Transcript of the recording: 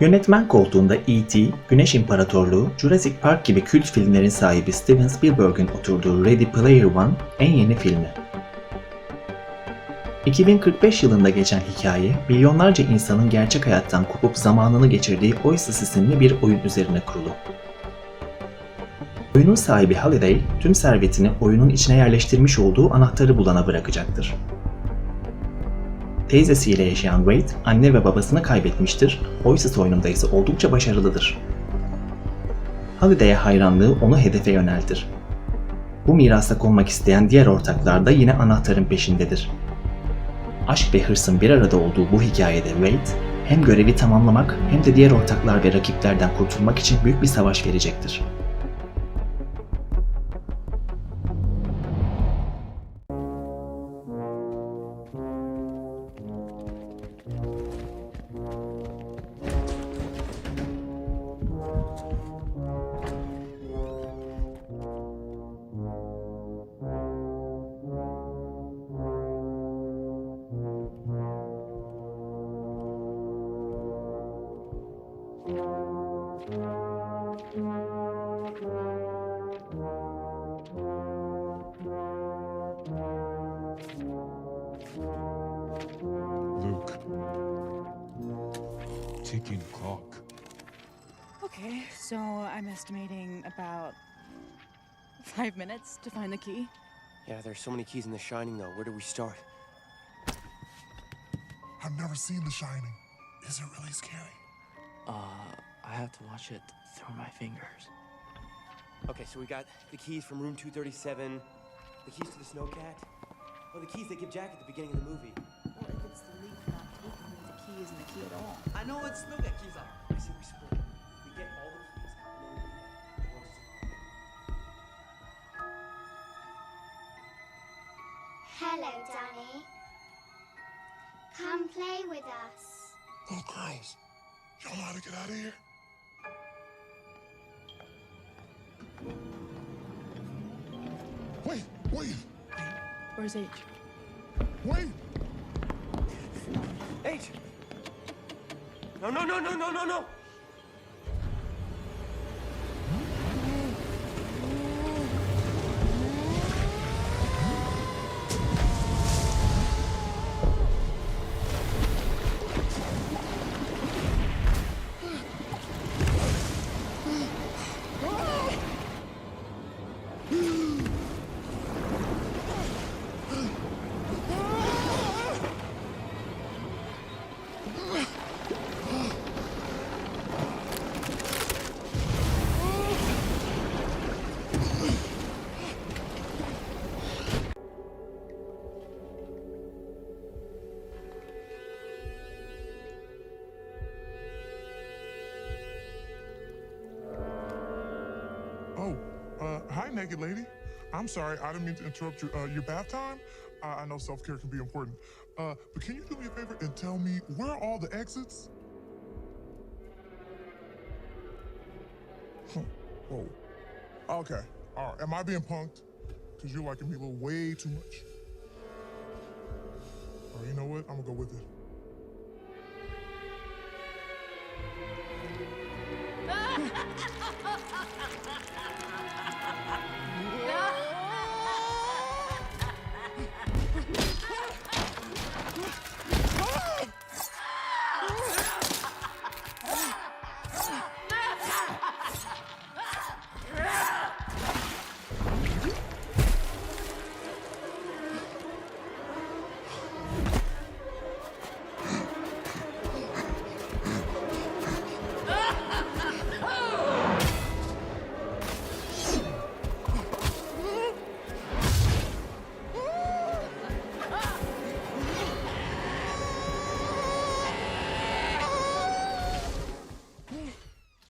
Yönetmen koltuğunda E.T., Güneş İmparatorluğu, Jurassic Park gibi kült filmlerin sahibi Steven Spielberg'in oturduğu Ready Player One en yeni filmi. 2045 yılında geçen hikaye, milyonlarca insanın gerçek hayattan kopup zamanını geçirdiği Oasis isimli bir oyun üzerine kurulu. Oyunun sahibi Halliday, tüm servetini oyunun içine yerleştirmiş olduğu anahtarı bulana bırakacaktır. Teyzesiyle yaşayan Wade, anne ve babasını kaybetmiştir, Oasis oyununda ise oldukça başarılıdır. Halliday'e hayranlığı onu hedefe yöneltir. Bu mirasta konmak isteyen diğer ortaklar da yine anahtarın peşindedir. Aşk ve hırsın bir arada olduğu bu hikayede Wade, hem görevi tamamlamak hem de diğer ortaklar ve rakiplerden kurtulmak için büyük bir savaş verecektir. Ticking clock. Okay, so I'm estimating about five minutes to find the key. Yeah, there's so many keys in The Shining, though. Where do we start? I've never seen The Shining. Is it really scary? Uh, I have to watch it through my fingers. Okay, so we got the keys from room 237, the keys to the snowcat. Oh, the keys they give Jack at the beginning of the movie. Key isn't the key at all. I know what snowcat keys are. I say we split. We get all the keys, and then we do that. Hello, Danny. Come play with us. Little girls, y'all know how to get out of here? Wait, wait, Where's H? wait! H! No, no, no, no, no, no, no! Oh, naked lady. I'm sorry, I didn't mean to interrupt your, uh, your bath time. Uh, I know self care can be important. Uh, but can you do me a favor and tell me where are all the exits? Whoa. Okay. All right. Am I being punked? Because you're liking me a little way too much. All right, you know what? I'm going to go with it.